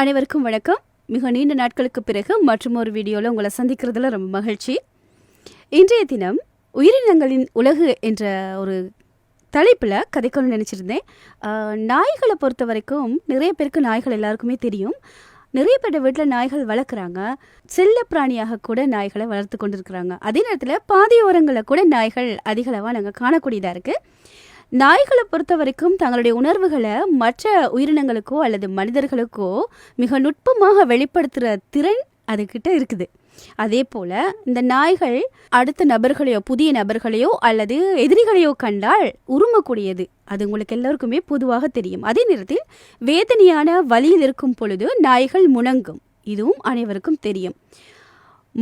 அனைவருக்கும் வணக்கம். மிக நீண்ட நாட்களுக்கு பிறகு மற்றும் ஒரு வீடியோவில் உங்களை சந்திக்கிறதுல ரொம்ப மகிழ்ச்சி. இன்றைய தினம் உயிரினங்களின் உலகு என்ற ஒரு தலைப்பில் கதைக்கணும்னு நினச்சிருந்தேன். நாய்களை பொறுத்த வரைக்கும் நிறைய பேருக்கு நாய்கள் எல்லாருக்குமே தெரியும். நிறைய பேர் வீட்டில் நாய்கள் வளர்க்குறாங்க. செல்ல பிராணியாக கூட நாய்களை வளர்த்து கொண்டிருக்கிறாங்க. அதே நேரத்தில் பாதையோரங்களில் கூட நாய்கள் அதிகளவாக நாங்கள் காணக்கூடியதாக இருக்குது நாய்களை பொறுத்த வரைக்கும் தங்களுடைய உணர்வுகளை மற்ற உயிரினங்களுக்கோ அல்லது மனிதர்களுக்கோ மிக நுட்பமாக வெளிப்படுத்துகிற திறன் அதுகிட்ட இருக்குது. அதே போல இந்த நாய்கள் அடுத்த நபர்களையோ புதிய நபர்களையோ அல்லது எதிரிகளையோ கண்டால் உருமக்கூடியது. அது உங்களுக்கு எல்லோருக்குமே பொதுவாக தெரியும். அதே நேரத்தில் வேதனையான வழியில் இருக்கும் பொழுது நாய்கள் முணங்கும். இதுவும் அனைவருக்கும் தெரியும்.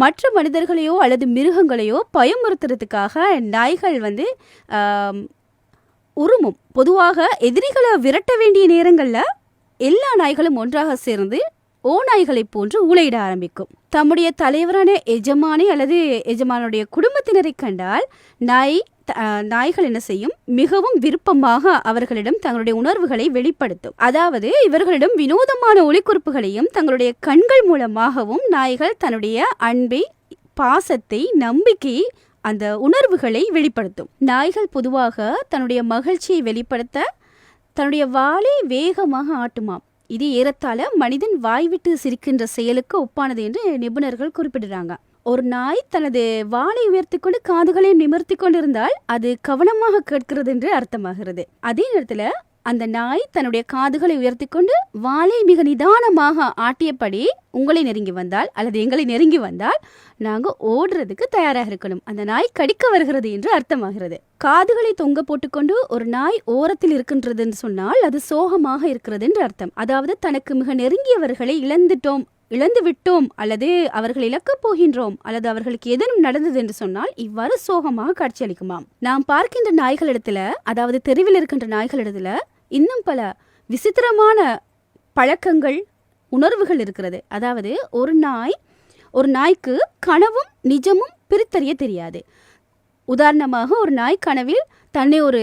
மற்ற மனிதர்களையோ அல்லது மிருகங்களையோ பயமுறுத்துறதுக்காக நாய்கள் வந்து உருமும். பொதுவாக எதிரிகளை விரட்ட வேண்டிய நேரங்களில் எல்லா நாய்களும் ஒன்றாக சேர்ந்து ஓ நாய்களைப் போன்று ஊளையிட ஆரம்பிக்கும். தம்முடைய தலைவரான எஜமானி அல்லது எஜமானுடைய குடும்பத்தினரை கண்டால் நாய் த- நாய்கள் என்ன செய்யும்? மிகவும் விருப்பமாக அவர்களிடம் தங்களுடைய உணர்வுகளை வெளிப்படுத்தும். அதாவது இவர்களிடம் வினோதமான ஒளிக்குறிப்புகளையும் தங்களுடைய கண்கள் மூலமாகவும் நாய்கள் தன்னுடைய அன்பை பாசத்தை நம்பிக்கையை அந்த உணர்வுகளை வெளிப்படுத்தும். நாய்கள் பொதுவாக தன்னுடைய மகிழ்ச்சியை வெளிப்படுத்த தன்னுடைய வாளை வேகமாக ஆட்டுமாம். இது ஏறத்தாழ மனிதன் வாய்விட்டு சிரிக்கின்ற செயலுக்கு ஒப்பானது என்று நிபுணர்கள் குறிப்பிடுறாங்க. ஒரு நாய் தனது வாளை உயர்த்தி கொண்டு காதுகளை நிமிர்த்தி கொண்டிருந்தால் அது கவனமாக கேட்கிறது என்று அர்த்தமாகிறது. அதே நேரத்தில் அந்த நாய் தன்னுடைய காதுகளை உயர்த்தி கொண்டு வாளை மிக நிதானமாக ஆட்டியபடி உங்களை நெருங்கி வந்தால் அல்லது எங்களை நெருங்கி வந்தால் நாங்க ஓடுறதுக்கு தயாராக இருக்கணும். அந்த நாய் கடிக்க வருகிறது என்று அர்த்தமாகிறது. காதுகளை தொங்க போட்டுக்கொண்டு ஒரு நாய் ஓரத்தில் இருக்கின்றதுன்னு சொன்னால் அது சோகமாக இருக்கிறது என்று அர்த்தம். அதாவது தனக்கு மிக நெருங்கியவர்களை இழந்துட்டோம் இழந்து விட்டோம் அல்லது அவர்கள் இழக்கப் போகின்றோம் அல்லது அவர்களுக்கு ஏதேனும் நடந்தது என்று சொன்னால் இவ்வாறு சோகமாக காட்சியளிக்குமாம். நாம் பார்க்கின்ற நாய்களிடத்துல அதாவது தெருவில் இருக்கின்ற நாய்களிடத்துல இன்னும் பல விசித்திரமான பழக்கங்கள் உணர்வுகள் இருக்கிறது. அதாவது ஒரு நாய் ஒரு நாய்க்கு கனவும் நிஜமும் பிரித்தறிய தெரியாது. உதாரணமாக ஒரு நாய் கனவில் தன்னை ஒரு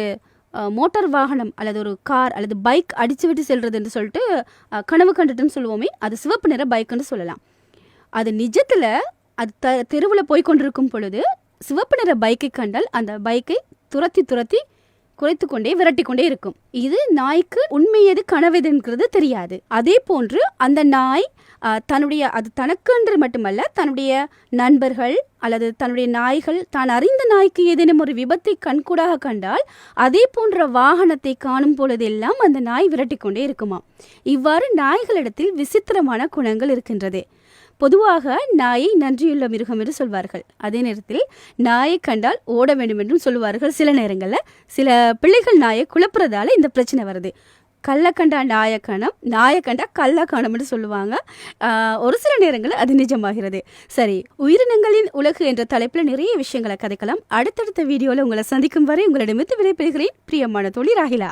மோட்டார் வாகனம் அல்லது ஒரு கார் அல்லது பைக் அடித்து விட்டு செல்றது என்று சொல்லிட்டு கனவு கண்டுட்டுன்னு சொல்லுவோமே அது சிவப்பு நிற பைக்குன்னு சொல்லலாம். அது நிஜத்தில் அது த தெருவில் போய் கொண்டிருக்கும் பொழுது சிவப்பு நிற பைக்கை கண்டால் அந்த பைக்கை துரத்தி துரத்தி குறைத்து கொண்டே விரட்டி கொண்டே இருக்கும். இது நாய்க்கு உண்மையது கனவெதுங்கிறது தெரியாது. அதே போன்று அந்த நாய் தன்னுடைய அது தனக்கென்று மட்டுமல்ல தன்னுடைய நண்பர்கள் அல்லது தன்னுடைய நாய்கள் தான் அறிந்த நாய்க்கு ஏதேனும் ஒரு விபத்தை கண்கூடாக கண்டால் அதே போன்ற வாகனத்தை காணும் பொழுதெல்லாம் அந்த நாய் விரட்டி கொண்டே இருக்குமாம். இவ்வாறு நாய்களிடத்தில் விசித்திரமான குணங்கள் இருக்கின்றது. பொதுவாக நாயை நன்றியுள்ள மிருகம் என்று சொல்வார்கள். அதே நேரத்தில் நாயை கண்டால் ஓட வேண்டும் என்றும் சொல்லுவார்கள் சில நேரங்களில். சில பிள்ளைகள் நாயை குழப்புறதால இந்த பிரச்சனை வருது. கள்ள கண்டா நாயக்கணம் காணம் நாயை என்று சொல்லுவாங்க. ஒரு சில நேரங்களில் அது நிஜமாகிறது. சரி உயிரினங்களின் உலகு என்ற தலைப்பில் நிறைய விஷயங்களை கதைக்கலாம். அடுத்தடுத்த வீடியோவில் உங்களை சந்திக்கும் வரை உங்களிடமிருந்து விடைபெறுகிறேன். பிரியமான தொழில் ராகிலா.